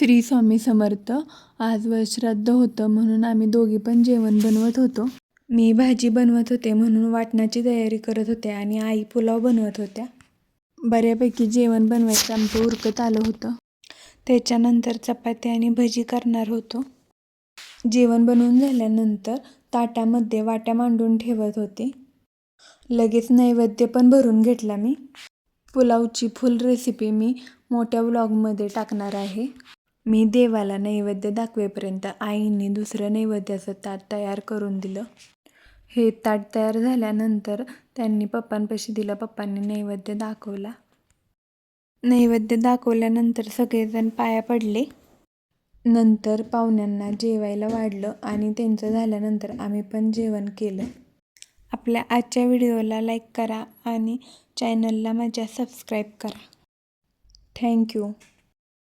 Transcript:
श्री स्वामी समर्थ. आज वश्राद्ध होतं म्हणून आम्ही दोघी पण जेवण बनवत होतो. मी भाजी बनवत होते म्हणून वाटणाची तयारी करत होते आणि आई पुलाव बनवत होत्या. बऱ्यापैकी जेवण बनवायचं आमचं उरकत आलं होतं. त्याच्यानंतर चपाती आणि भजी करणार होतो. जेवण बनवून झाल्यानंतर ताटामध्ये वाट्या मांडून ठेवत होते. लगेच नैवेद्य पण भरून घेतला मी. पुलावची फुल रेसिपी मी मोठ्या व्लॉगमध्ये टाकणार आहे. मी देवाला नैवेद्य दाखवेपर्यंत आईने दुसरं नैवेद्याचं ताट तयार करून दिलं. हे ताट तयार झाल्यानंतर त्यांनी पप्पांपाशी दिलं. पप्पांनी नैवेद्य दाखवला. नैवेद्य दाखवल्यानंतर सगळेजण पाया पडले. नंतर पाहुण्यांना जेवायला वाढलं आणि त्यांचं झाल्यानंतर आम्ही पण जेवण केलं. आपल्या आजच्या व्हिडिओला लाईक करा आणि चॅनलला माझ्या सबस्क्राईब करा. थँक्यू.